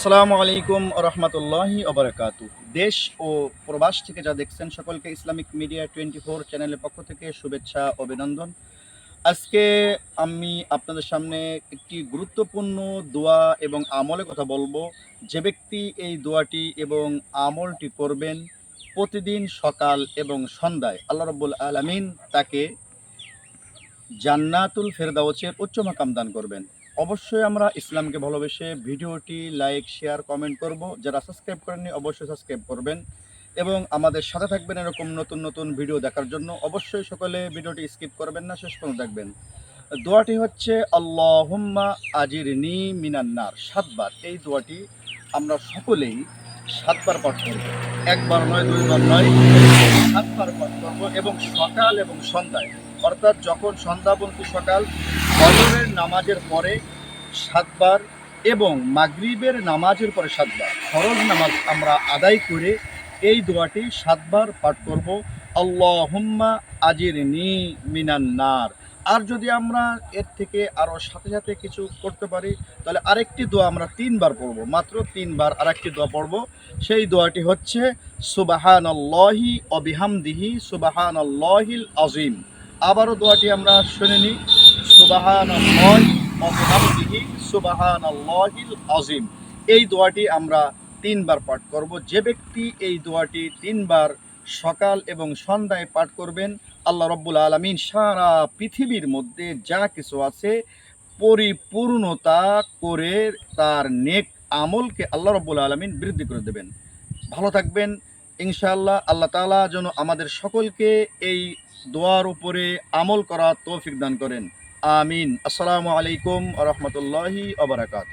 আসসালামু আলাইকুম রহমতুল্লাহি অবরাকাতু দেশ ও প্রবাস থেকে যা দেখছেন সকলকে ইসলামিক মিডিয়া টোয়েন্টি ফোর চ্যানেলের পক্ষ থেকে শুভেচ্ছা, অভিনন্দন। আজকে আমি আপনাদের সামনে একটি গুরুত্বপূর্ণ দোয়া এবং আমলের কথা বলব। যে ব্যক্তি এই দোয়াটি এবং আমলটি করবেন প্রতিদিন সকাল এবং সন্ধ্যায়, আল্লাহ রব্বুল আলমিন তাকে জান্নাতুল ফেরদাউসের উচ্চ মাকাম দান করবেন। অবশ্যই আমরা ইসলামকে ভালোবেসে ভিডিওটি লাইক, শেয়ার, কমেন্ট করব। যারা সাবস্ক্রাইব করেননি, অবশ্যই সাবস্ক্রাইব করবেন। এবং আমাদের সাথে থাকবেন এরকম নতুন নতুন ভিডিও দেখার জন্য অবশ্যই সকলে ভিডিওটি স্কিপ করবেন না, শেষ পর্যন্ত দেখবেন। দোয়াটি হচ্ছে, আল্লাহম্মা আজির নি মিনান্নার। সাতবার এই দোয়াটি আমরা সকলেই সাতবার পাঠ করব। একবার নয়, দুইবার নয়, সাতবার পাঠ করব এবং সকাল এবং সন্ধ্যায়। অর্থাৎ যখন সন্ধ্যাবন্তী সকাল ফজরের নামাজের পরে সাতবার এবং মাগরিবের নামাজের পরে সাতবার। ফরজ নামাজ আমরা আদায় করে এই দোয়াটি সাতবার পাঠ করব। আল্লাহুম্মা আজির নি মিনান্নার আর যদি আমরা এর থেকে আরও সাথে সাথে কিছু করতে পারি, তাহলে আরেকটি দোয়া আমরা তিনবার পড়ব। মাত্র তিনবার আরেকটি দোয়া পড়ব। সেই দোয়াটি হচ্ছে সুবাহান আল্লাহি অবিহামদিহি সুবাহান আল্লাহিল আজিম আবারও দোয়াটি আমরা শুনে নিই সুবাহান আল্লাহি সুবাহান আল্লাহিল আজিম এই দোয়াটি আমরা তিনবার পাঠ করব। যে ব্যক্তি এই দোয়াটি তিনবার সকাল এবং সন্ধ্যায় পাঠ করবেন। আল্লাহ রব্বুল আলমিন সারা পৃথিবীর মধ্যে যা কিছু আছে পরিপূর্ণতা করে তার নেক আমলকে আল্লাহ রব্বুল আলমিন বৃদ্ধি করে দেবেন। ভালো থাকবেন। ইনশাআল্লাহ আল্লাহ তাআলা যেন আমাদের সকলকে এই দোয়ার উপরে আমল করা তৌফিক দান করেন। আমিন। আসসালামু আলাইকুম রহমতুল্লাহি আবরাকাত